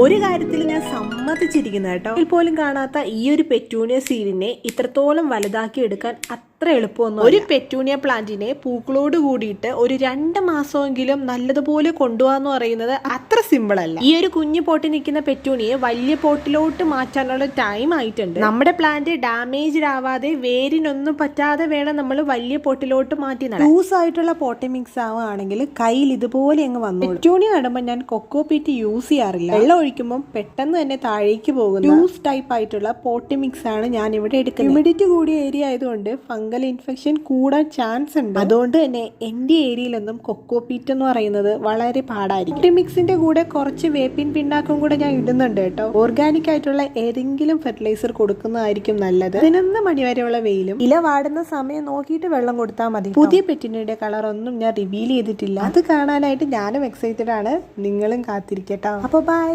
ഒരു കാര്യത്തിൽ ഞാൻ സമ്മതിച്ചിരിക്കുന്ന കേട്ടോ. ഇതിൽ പോലും കാണാത്ത ഈ ഒരു പെറ്റൂണിയ സീഡിനെ ഇത്രത്തോളം വലുതാക്കി എടുക്കാൻ അത്ര എളുപ്പമൊന്നും ഒരു പെറ്റൂണിയ പ്ലാന്റിനെ പൂക്കളോട് കൂടിയിട്ട് ഒരു രണ്ട് മാസമെങ്കിലും നല്ലതുപോലെ കൊണ്ടുപോകാന്ന് പറയുന്നത് അത്ര സിമ്പിൾ അല്ല. ഈ ഒരു കുഞ്ഞു പോട്ടിൽ നിൽക്കുന്ന പെറ്റൂണിയെ വലിയ പോട്ടിലോട്ട് മാറ്റാനുള്ള ടൈം ആയിട്ടുണ്ട്. നമ്മുടെ പ്ലാന്റ് ഡാമേജ് ആവാതെ വേരിനൊന്നും പറ്റാതെ വേണം നമ്മൾ വലിയ പോട്ടിലോട്ട് മാറ്റി ലൂസ് ആയിട്ടുള്ള പോട്ടി മിക്സ് ആവുകയാണെങ്കിൽ കയ്യിൽ ഇതുപോലെ അങ്ങ് വന്നു പെറ്റൂണി നടുമ്പോൾ ഞാൻ കൊക്കോ പീറ്റ് യൂസ് ചെയ്യാറില്ല. വെള്ളം ഒഴിക്കുമ്പോൾ പെട്ടെന്ന് തന്നെ താഴേക്ക് പോകുന്ന ലൂസ് ടൈപ്പ് ആയിട്ടുള്ള പോട്ടി മിക്സ് ആണ് ഞാൻ ഇവിടെ എടുക്കുന്നത്. ഹ്യൂമിഡിറ്റി കൂടിയ ഏരിയ ആയതുകൊണ്ട് ഫംഗൽ ഇൻഫെക്ഷൻ കൂടാൻ ചാൻസ് ഉണ്ട്. അതുകൊണ്ട് തന്നെ എന്റെ ഏരിയയിലൊന്നും കൊക്കോ പീറ്റ് എന്ന് പറയുന്നത് വളരെ പാടായിരിക്കും. പോട്ടി മിക്സിന്റെ കൂടെ കുറച്ച് വേപ്പിൻ പിണ്ണാക്കും കൂടെ ഞാൻ ഇടുന്നുണ്ട് കേട്ടോ. ഓർഗാനിക് ആയിട്ടുള്ള ഏതെങ്കിലും ഫെർട്ടിലൈസർ കൊടുക്കുന്നതായിരിക്കും നല്ലത്. പതിനൊന്ന് മണി വരെയുള്ള വെയിലും ഇല വാടുന്ന സമയം നോക്കിയിട്ട് വെള്ളം കൊടുത്താൽ മതി പുതിയ പെറ്റിനിയുടെ കളർ ഒന്നും ഞാൻ റിവീൽ ചെയ്തിട്ടില്ല. അത് കാണാനായിട്ട് ഞാനും എക്സൈറ്റഡ് ആണ്. നിങ്ങളും കാത്തിരിക്കട്ടോ. അപ്പൊ ബൈ